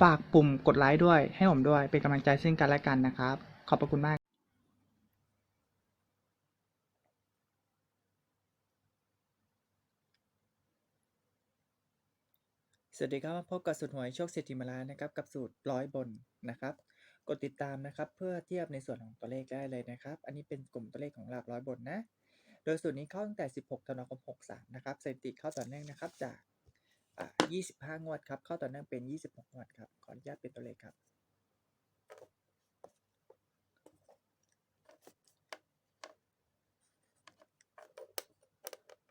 ฝากปุ่มกดไลค์ด้วย ให้ผมด้วย เป็นกำลังใจซึ่งกันและกันนะครับ ขอบพระคุณมากสวัสดีครับพบกับสูตรหวยโชคเศรษฐีมาล้วนะครับกับสูตรร้อยบนนะครับ กดติดตามนะครับเพื่อเทียบในส่วนของตัวเลขได้เลยนะครับ อันนี้เป็นกลุ่มตัวเลขของหลักร้อยบนนะ โดยสูตรนี้เข้าตั้งแต่ 16ธันวาคม63นะครับสถิติเข้าต่อเนื่องนะครับจาก 25 งวดครับ เข้าต่อเนื่องเป็น 26 งวดครับ ขออนุญาตเป็นตัวเลขครับ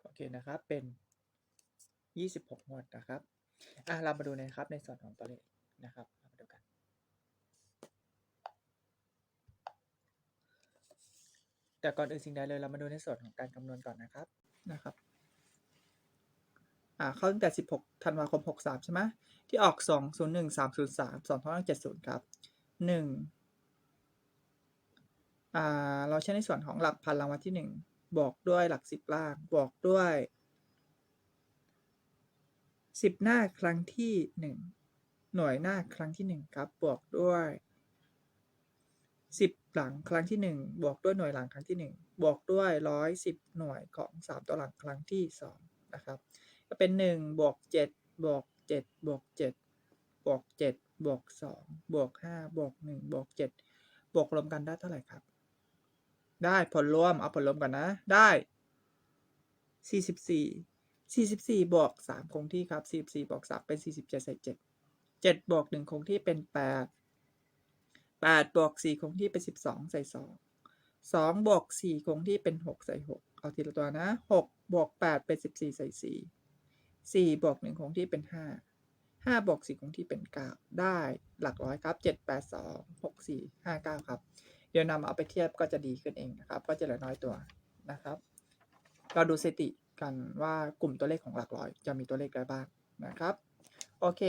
โอเคนะครับ เป็น 26 งวดนะครับ อะ เรามาดูนะครับ ในส่วนของตัวเลขนะครับมาดูกันแต่ก่อนอื่นสิ่งใดเลยเรามาดูในส่วนของการคำนวณก่อนนะครับนะครับ อ่าเข้าตั้งแต่16ธันวาคม 63 ใช่ไหมที่ออก 2 0 1 3 0 3 2ท้อง70 ครับ1อ่าเราใช้ในส่วนของหลักพันรางวัลที่ 1บวกด้วยหลัก 10 ล่างบวกด้วย 10 หน้าครั้งที่ 1 หน่วยหน้าครั้งที่ 1 ครับบวกด้วย10หลังครั้งที่1บวกด้วยหน่วยหลังครั้งที่1บวกด้วย110หน่วยของ3ตัวหลังครั้งที่2นะครับ ก็เป็นหนึ่งบวกเจ็ดบวกเจ็ดบวกเจ็ดบวกเจ็ดบวกสองบวกห้าบวกหนึ่งบวกเจ็ดบวกรวมกันได้เท่าไหร่ครับ ได้ผลรวมเอาผลรวมกันนะ ได้สี่สิบสี่สี่สิบสี่บวกสามคงที่ครับสี่สิบสี่บวกสามเป็นสี่สิบเจ็ดใส่เจ็ดเจ็ดบวกหนึ่งคงที่เป็นแปดแปดบวกสี่คงที่เป็นสิบสองใส่สองสองบวกสี่คงที่เป็นหกใส่หกเอาทีละตัวนะหกบวกแปดเป็นสิบสี่ใส่สี่ 4บวก1คงที่เป็น5 5บวก4คงที่เป็น9ได้หลักร้อยครับ7 8 2 6 4 5 9ครับ เดี๋ยวนำเอาไปเทียบก็จะดีขึ้นเองนะครับ ก็จะเหลือน้อยตัวนะครับ เราดูสถิติกันว่ากลุ่มตัวเลขของหลักร้อย จะมีตัวเลขอะไรบ้างนะครับ โอเค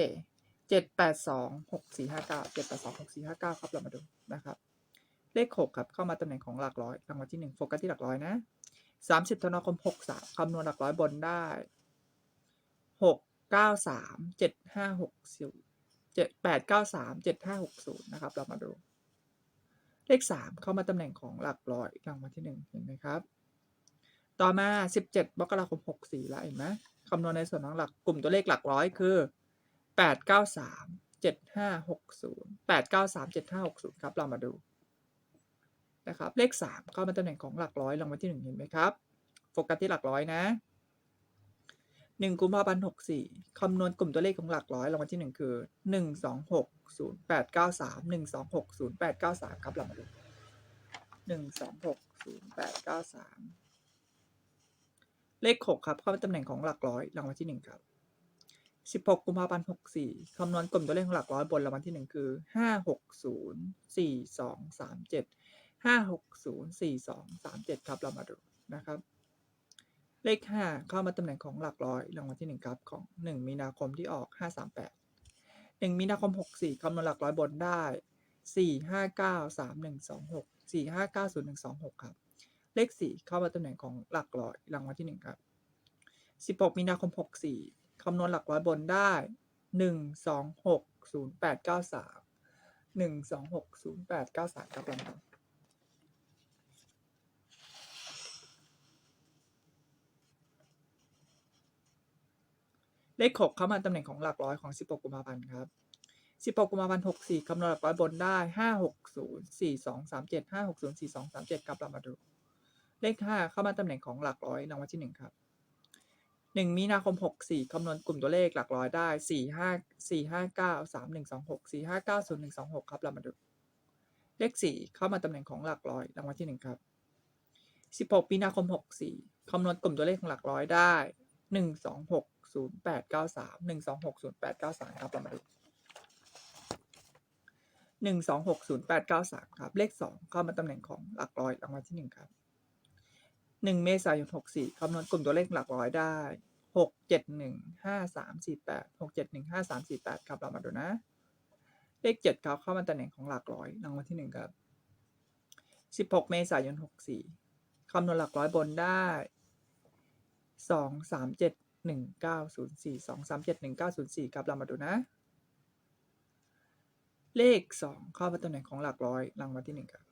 7 8 2 6 4 5 9 7 8 2 6 4 5 9ครับเรามาดูนะครับ เลข6ครับเข้ามาตำแหน่งของหลักร้อยรางวัลที่1โฟกัสที่หลักร้อยนะ30ธันวาคม63คำนวณหลักร้อยบนได้ หกเก้าสามเจ็ดห้าหกศูนย์เจ็ดแปดเก้าสามเจ็ดห้าหกศูนย์นะครับ เรามาดู เลขสามเข้ามาตำแหน่งของหลักร้อยลางวัลที่หนึ่งเห็นไหมครับ ต่อมาสิบเจ็ดมกราคมหกสี่ละเห็นไหมคำนวณในส่วนของหลักกลุ่มตัวเลขหลักร้อยคือแปดเก้าสามเจ็ดห้าหกศูนย์แปดเก้าสามเจ็ดห้าหกศูนย์ครับ เรามาดูนะครับ เลขสามเข้ามาตำแหน่งของหลักร้อยรางวัลที่หนึ่งเห็นไหมครับ โฟกัสที่หลักร้อยนะ หนึ่งกุมภาพันธ์หกสี่คำนวณกลุ่มตัวเลขของหลักร้อยรางวัลที่หนึ่งคือหนึ่งสองหกศูนย์แปดเก้าสามหนึ่งสองหกศูนย์แปดเก้าสามครับเรามาดูหนึ่งสองหกศูนย์แปดเก้าสามเลขหกครับ เข้าเป็นตำแหน่งของหลักร้อยรางวัลที่หนึ่งครับสิบหกกุมภาพันธ์หกสี่คำนวณกลุ่มตัวเลขของหลักร้อยบนรางวัลที่หนึ่งคือห้าหกศูนย์สี่สองสามเจ็ดห้าหกศูนย์สี่สองสามเจ็ดครับเรามาดูนะครับ เลข 5 เข้ามาตำแหน่งของหลักร้อยรางวัลที่ 1 ครับ ของ 1 มีนาคมที่ออก 538 1 มีนาคม 64คำนวณหลักร้อยบนได้ 4593126 4590126 ครับ เลข 4 เข้ามาตำแหน่งของหลักร้อยรางวัลที่ 1 ครับ 16 มีนาคม 64คำนวณหลักร้อยบนได้ 1260893 1260893 ครับลองดู เลข 6 เข้ามาตำแหน่งของหลักร้อยของ 16 กุมภาพันธ์ครับ 16 กุมภาพันธ์ 64คำนวณหลักร้อยบนได้ 560 4237 560 4237ครับเรามาดู เลขห้าเข้ามาตำแหน่งของหลักร้อยรางวัลที่หนึ่งครับหนึ่งมีนาคมหกสี่คำนวณกลุ่มตัวเลขหลักร้อยได้สี่ห้าสี่ห้าเก้าสามหนึ่งสองหกสี่ห้าเก้าศูนย์หนึ่งสองหกครับเรามาดู เลขสี่เข้ามาตำแหน่งของหลักร้อยรางวัลที่หนึ่งครับสิบหกมีนาคมหกสี่คำนวณกลุ่มตัวเลขของหลักร้อยได้ หนึ่งสองหกศูนย์แปดเก้าสามหนึ่งสองหกศูนย์แปดเก้าสามครับเรามาดูหนึ่งสองหกศูนย์แปดเก้าสามครับ เลขสองเข้ามาตำแหน่งของหลักร้อยรางวัลที่หนึ่งครับหนึ่งเมษายนหกสี่คำนวณกลุ่มตัวเลขหลักร้อยได้หกเจ็ดหนึ่งห้าสามสี่แปดหกเจ็ดหนึ่งห้าสามสี่แปดครับเรามาดูนะ เลขเจ็ดครับเข้ามาตำแหน่งของหลักร้อยรางวัลที่หนึ่งครับสิบหกเมษายนหกสี่คำนวณหลักร้อยบนได้ สองสามเจ็ดหนึ่งเก้าศูนย์สี่สองสามเจ็ดหนึ่งเก้าศูนย์สี่ครับเรามาดูนะ เลขสองเข้ามาตำแหน่งของหลักร้อยรางวัลที่หนึ่งครับ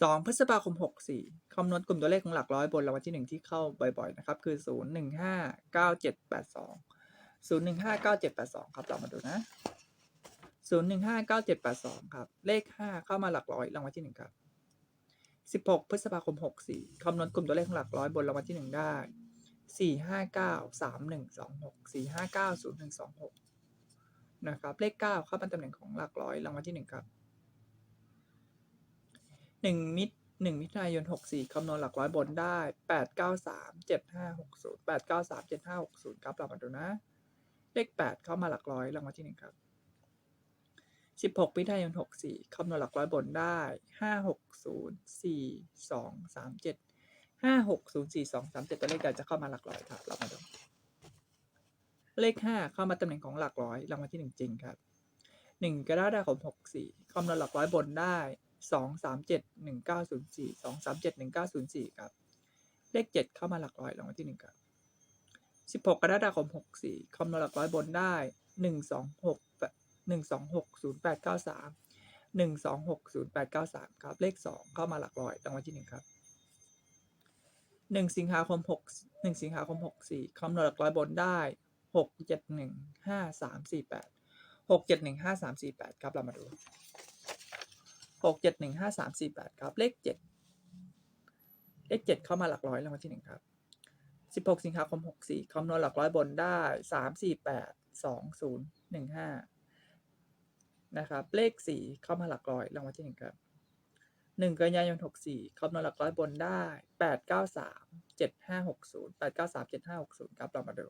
สองพฤษภาคมหกสี่คำนวณกลุ่มตัวเลขของหลักร้อยบนรางวัลที่หนึ่งที่เข้าบ่อยๆนะครับ คือศูนย์หนึ่งห้าเก้าเจ็ดแปดสองศูนย์หนึ่งห้าเก้าเจ็ดแปดสองครับเรามาดูนะศูนย์หนึ่งห้าเก้าเจ็ดแปดสองครับ เลขห้าเข้ามาหลักร้อยรางวัลที่หนึ่งครับสิบหกพฤษภาคมหกสี่คำนวณกลุ่มตัวเลขของหลักร้อยบนรางวัลที่หนึ่งได้ สี่ห้าเก้าสามหนึ่งสองหกสี่ห้าเก้าศูนย์หนึ่งสองหกนะครับ เลขเก้าเข้ามาตำแหน่งของหลักร้อยรางวัลที่หนึ่งครับหนึ่งมิตรหนึ่งมิถุนายนหกสี่คำนวณหลักร้อยบนได้แปดเก้าสามเจ็ดห้าหกศูนย์แปดเก้าสามเจ็ดห้าหกศูนย์ครับเรามาดูนะ เลขแปดเข้ามาหลักร้อยรางวัลที่หนึ่งครับสิบหกมิถุนายนหกสี่คำนวณหลักร้อยบนได้ห้าหกศูนย์สี่สองสามเจ็ด ห้าหกศูนย์สี่สองสามเจ็ดตัวเลขใดจะเข้ามาหลักร้อยครับเรามาดูเลขห้าเข้ามาตำแหน่งของหลักร้อยรางวัลที่หนึ่งจริงครับหนึ่งกรกฎาคมหกสี่คำนวณหลักร้อยบนได้สองสามเจ็ดหนึ่งเก้าศูนย์สี่สองสามเจ็ดหนึ่งเก้าศูนย์สี่ครับ เลขเจ็ดเข้ามาหลักร้อยรางวัลที่หนึ่งครับสิบหกกรกฎาคมหกสี่คำนวณหลักร้อยบนได้หนึ่งสองหกหนึ่งสองหกศูนย์แปดเก้าสามหนึ่งสองหกศูนย์แปดเก้าสามครับ เลขสองเข้ามาหลักร้อยรางวัลที่หนึ่งครับ หนึ่งสิงหาคมหกหนึ่งสิงหาคมหกสี่คำนวณหลักร้อยบนได้หกเจ็ดหนึ่งห้าสามสี่แปดหกเจ็ดหนึ่งห้าสามสี่แปดครับเรามาดูหกเจ็ดหนึ่งห้าสามสี่แปดครับเลขเจ็ดเลขเจ็ดเข้ามาหลักร้อยรางวัลที่หนึ่งครับสิบหกสิงหาคมหกสี่คำนวณหลักร้อยบนได้สามสี่แปดสองศูนย์หนึ่งห้านะครับ เลขสี่เข้ามาหลักร้อยรางวัลที่หนึ่งครับ หนึ่งกันยายนหกสี่คำนวณหลักร้อยบนได้แปดเก้าสามเจ็ดห้าหกศูนย์แปดเก้าสามเจ็ดห้าหกศูนย์ครับเรามาดู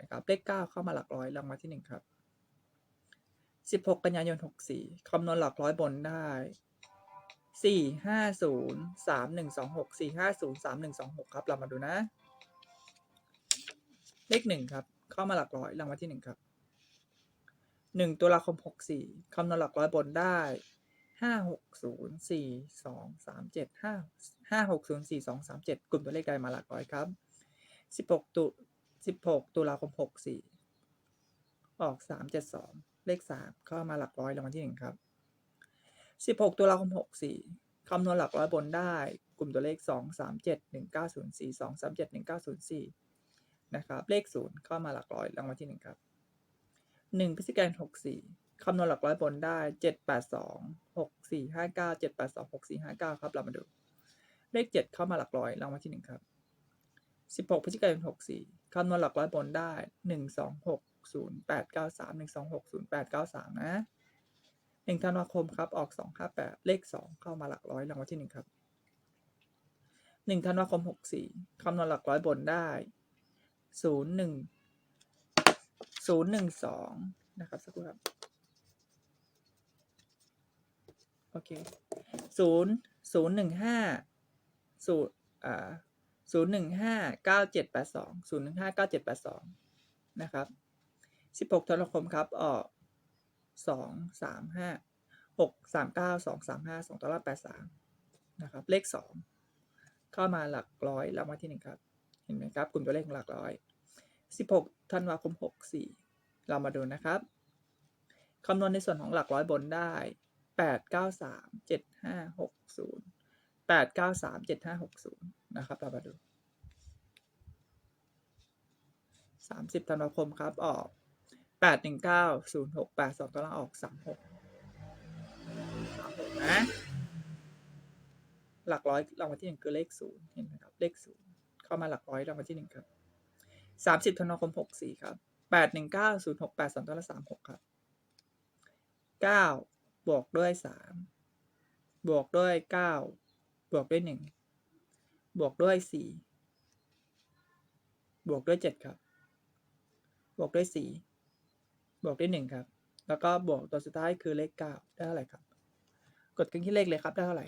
นะครับเลขเก้าเข้ามาหลักร้อยรางวัลที่หนึ่งครับสิบหกกันยายนหกสี่คำนวณหลักร้อยบนได้สี่ห้าศูนย์สามหนึ่งสองหกสี่ห้าศูนย์สามหนึ่งสองหกครับเรามาดูนะ เลขหนึ่งครับ เข้ามาหลักร้อยรางวัลที่หนึ่งครับหนึ่งตุลาคมหกสี่คำนวณหลักร้อยบนได้ ห้าหกศูนย์สี่สองสามเจ็ดห้าห้าหกศูนย์สี่สองสามเจ็ดกลุ่มตัวเลขใดมาหลักร้อยครับสิบหกตุสิบหกตุลาคมหกสี่ออกสามเจ็ดสองเลขสามเข้ามาหลักร้อยรางวัลที่หนึ่งครับสิบหกตุลาคมหกสี่คำนวณหลักร้อยบนได้ กลุ่มตัวเลขสองสามเจ็ดหนึ่งเก้าศูนย์สี่สองสามเจ็ดหนึ่งเก้าศูนย์สี่นะครับ เลขศูนย์เข้ามาหลักร้อยรางวัลที่หนึ่งครับหนึ่งพฤศจิกายนหกสี่ คำนวณหลักร้อยบนได้เจ็ดแปดสองหกสี่ห้าเก้าเจ็ดแปดสองหกสี่ห้าเก้าครับ เรามาดู เลขเจ็ดเข้ามาหลักร้อยรางวัลที่หนึ่งครับสิบหกพฤศจิกายนหกสี่คำนวณหลักร้อยบนได้หนึ่งสองหกศูนย์แปดเก้าสามหนึ่งสองหกศูนย์แปดเก้าสามนะหนึ่งธันวาคมครับ ออกสองห้าแปดเลขสองเข้ามาหลักร้อยรางวัลที่หนึ่งครับหนึ่งธันวาคมหกสี่คำนวณหลักร้อยบนได้ศูนย์หนึ่งศูนย์หนึ่งสองนะครับสักครู่ครับ โอเคศูนย์ศูนย์หนึ่งห้าศูนย์อ่าศูนย์หนึ่งห้าเก้าเจ็ดแปดสองศูนย์หนึ่งห้าเก้าเจ็ดแปดสองนะครับสิบหกธันวาคมครับออกสองสามห้าหกสามเก้าสองสามห้าสองตัวละแปดสามนะครับ เลขสองเข้ามาหลักร้อยรางวัลที่หนึ่งครับ เห็นไหมครับ กลุ่มตัวเลขของหลักร้อยสิบหกธันวาคมหกสี่เรามาดูนะครับคำนวณในส่วนของหลักร้อยบนได้ แปดเก้าสามเจ็ดห้าหกศูนย์แปดเก้าสามเจ็ดห้าหกศูนย์นะครับเรามาดูสามสิบธันวาคมครับออกแปดหนึ่งเก้าศูนย์หกแปดสองตัวล่างออกสามหกสามหกนะ หลักร้อยรางวัลที่หนึ่งคือเลขศูนย์เห็นไหมครับ เลขศูนย์เข้ามาหลักร้อยรางวัลที่หนึ่งครับสามสิบธันวาคมหกสี่ครับแปดหนึ่งเก้าศูนย์หกแปดสองตัวละสามหกครับเก้า บวกด้วยสามบวกด้วยเก้าบวกด้วยหนึ่งบวกด้วยสี่บวกด้วยเจ็ดครับ บวกด้วยสี่บวกด้วยหนึ่งครับ แล้วก็บวกตัวสุดท้ายคือเลขเก้าได้เท่าไหร่ครับ กดกันที่เลขเลยครับได้เท่าไหร่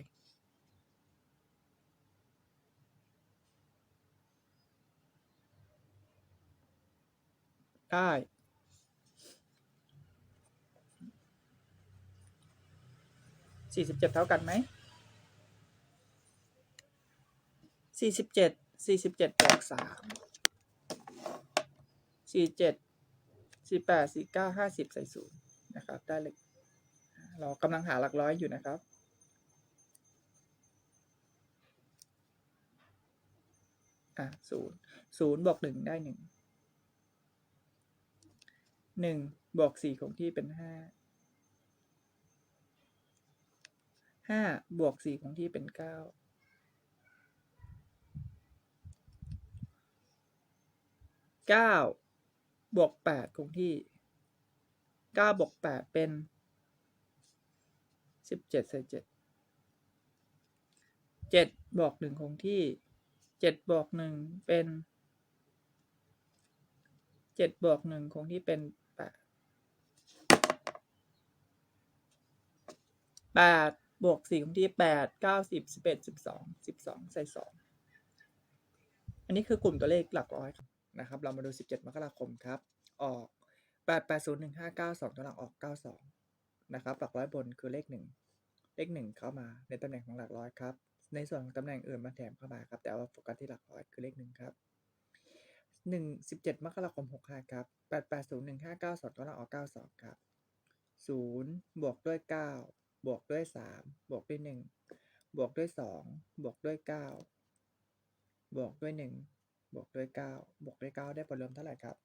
ได้ สี่สิบเจ็ดเท่ากันไหมสี่สิบเจ็ดสี่สิบเจ็ดบวกสามสี่เจ็ดสี่แปดสี่เก้าห้าสิบใส่ศูนย์นะครับ ได้เลย เรากำลังหาหลักร้อยอยู่นะครับอะศูนย์ศูนย์บวกหนึ่งได้หนึ่งหนึ่งบวกสี่คงที่เป็นห้า ห้าบวกสี่คงที่เป็นเก้าเก้าบวกแปดคงที่เก้าบวกแปดเป็นสิบเจ็ดใส่เจ็ดเจ็ดบวกหนึ่งคงที่เจ็ดบวกหนึ่งเป็นเจ็ดบวกหนึ่งคงที่เป็นแปดแปด บวกสี่คงที่แปดเก้าสิบสิบเอ็ดสิบสองสิบสองใส่สองอันนี้คือกลุ่มตัวเลขหลักร้อยนะครับ เรามาดูสิบเจ็ดมกราคมครับ ออกแปดแปดศูนย์หนึ่งห้าเก้าสองตัวหลังออกเก้าสองนะครับ หลักร้อยบนคือเลขหนึ่งเลขหนึ่งเข้ามาในตำแหน่งของหลักร้อยครับ ในส่วนของตำแหน่งอื่นมาแถมเข้ามาครับ แต่ว่าโฟกัสที่หลักร้อยคือเลขหนึ่งครับหนึ่งสิบเจ็ดมกราคมหกห้าครับแปดแปดศูนย์หนึ่งห้าเก้าสองตัวหลังออกเก้าสองครับศูนย์บวกด้วยเก้า บวกด้วยสามบวกด้วยหนึ่งบวกด้วยสองบวกด้วยเก้าบวกด้วยหนึ่งบวกด้วยเก้าบวกด้วยเก้าได้ผลรวมเท่าไหร่ครับ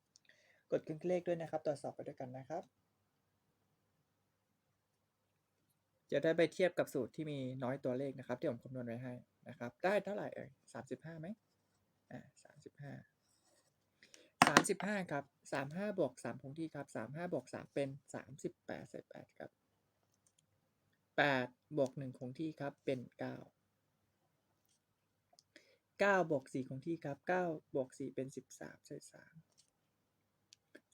กดเครื่องเลขด้วยนะครับ ตรวจสอบไปด้วยกันนะครับ จะได้ไปเทียบกับสูตรที่มีน้อยตัวเลขนะครับ ที่ผมคำนวณไว้ให้นะครับ ได้เท่าไหร่เอ่ยสามสิบห้าไหมอ่าสามสิบห้าสามสิบห้าครับสามห้าบวกสามคงที่ครับสามห้าบวกสามเป็นสามสิบแปดใส่แปดครับ แปดบวกหนึ่งคงที่ครับเป็นเก้าเก้าบวกสี่คงที่ครับเก้าบวกสี่เป็นสิบสามใส่สาม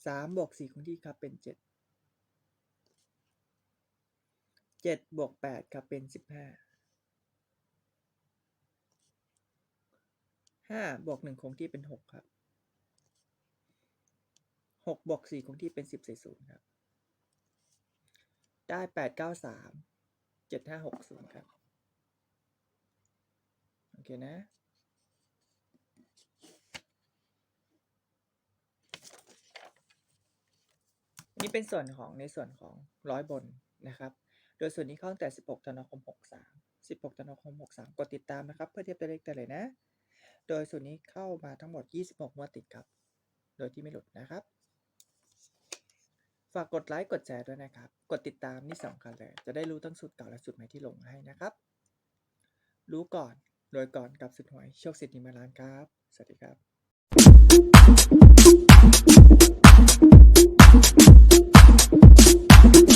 สามบวกสี่คงที่ครับเป็นเจ็ดเจ็ดบวกแปดครับเป็นสิบห้าห้าบวกหนึ่งคงที่เป็นหกครับหกบวกสี่คงที่เป็นสิบใส่ศูนย์ครับได้แปด เจ็ดห้าหกศูนย์ครับ โอเคนะ นี่เป็นส่วนของในส่วนของร้อยบนนะครับ โดยส่วนนี้เข้าตั้งแต่ 16ธันวาคม 63 16ธันวาคม 63 กดติดตามนะครับ เพื่อเทียบตัวเลขได้เลยนะ โดยส่วนนี้เข้ามาทั้งหมด 26งวดติดครับ โดยที่ไม่หลุดนะครับ ฝากกดไลค์กดแชร์ด้วยนะครับ กดติดตามนี่สำคัญเลย จะได้รู้ทั้งสุดเก่าและสุดใหม่ที่ลงให้นะครับ รู้ก่อนโดยก่อนกับสุดหวยโชคสิทธิ์นิมาลานครับ สวัสดีครับ